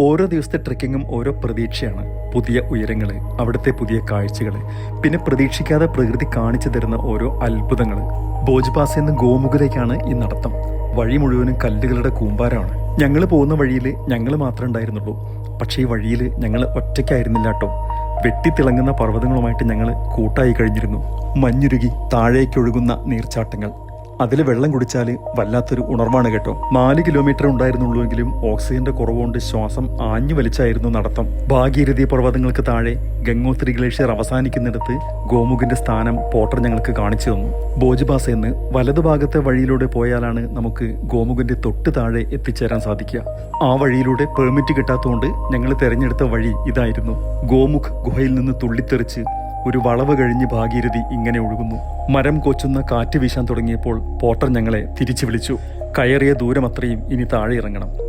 ഓരോ ദിവസത്തെ ട്രെക്കിങ്ങും ഓരോ പ്രതീക്ഷയാണ് പുതിയ ഉയരങ്ങൾ അവിടുത്തെ പുതിയ കാഴ്ചകൾ പിന്നെ പ്രതീക്ഷിക്കാതെ പ്രകൃതി കാണിച്ചു തരുന്ന ഓരോ അത്ഭുതങ്ങൾ ഭോജ്പാസ് എന്ന ഗോമുഖിലേക്കാണ് ഈ നടത്തം. വഴി മുഴുവനും കല്ലുകളുടെ കൂമ്പാരമാണ്. ഞങ്ങൾ പോകുന്ന വഴിയിൽ ഞങ്ങൾ മാത്രമേ ഉണ്ടായിരുന്നുള്ളൂ. പക്ഷേ ഈ വഴിയിൽ ഞങ്ങൾ ഒറ്റയ്ക്കായിരുന്നില്ല കേട്ടോ. വെട്ടിത്തിളങ്ങുന്ന പർവതങ്ങളുമായിട്ട് ഞങ്ങൾ കൂട്ടായി കഴിഞ്ഞിരുന്നു. മഞ്ഞുരുകി താഴേക്കൊഴുകുന്ന നീർച്ചാട്ടങ്ങൾ. അതിൽ വെള്ളം കുടിച്ചാൽ വല്ലാത്തൊരു ഉണർവാണ് കേട്ടോ. നാല് കിലോമീറ്റർ ഉണ്ടായിരുന്നുള്ളൂവെങ്കിലും ഓക്സിജന്റെ കുറവുകൊണ്ട് ശ്വാസം ആഞ്ഞു വലിച്ചായിരുന്നു നടത്തം. ഭാഗീരഥി പർവതങ്ങൾക്ക് താഴെ ഗംഗോത്രി ഗ്ലേഷ്യർ അവസാനിക്കുന്നിടത്ത് ഗോമുഖിന്റെ സ്ഥാനം പോട്ടർ ഞങ്ങൾക്ക് കാണിച്ചു തന്നു. ബോജ്ബാസ് എന്ന് വലതുഭാഗത്തെ വഴിയിലൂടെ പോയാലാണ് നമുക്ക് ഗോമുഖിന്റെ തൊട്ട് താഴെ എത്തിച്ചേരാൻ സാധിക്കുക. ആ വഴിയിലൂടെ പെർമിറ്റ് കിട്ടാത്തതുകൊണ്ട് ഞങ്ങൾ തെരഞ്ഞെടുത്ത വഴി ഇതായിരുന്നു. ഗോമുഖ് ഗുഹയിൽ നിന്ന് തുള്ളിത്തെറിച്ച് ഒരു വളവ് കഴിഞ്ഞ് ഭാഗീരഥി ഇങ്ങനെ ഒഴുകുന്നു. മരം കൊച്ചുന്ന കാറ്റ് വീശാൻ തുടങ്ങിയപ്പോൾ പോട്ടർ ഞങ്ങളെ തിരിച്ചു വിളിച്ചു. കയറിയ ദൂരമത്രയും ഇനി താഴെ ഇറങ്ങണം.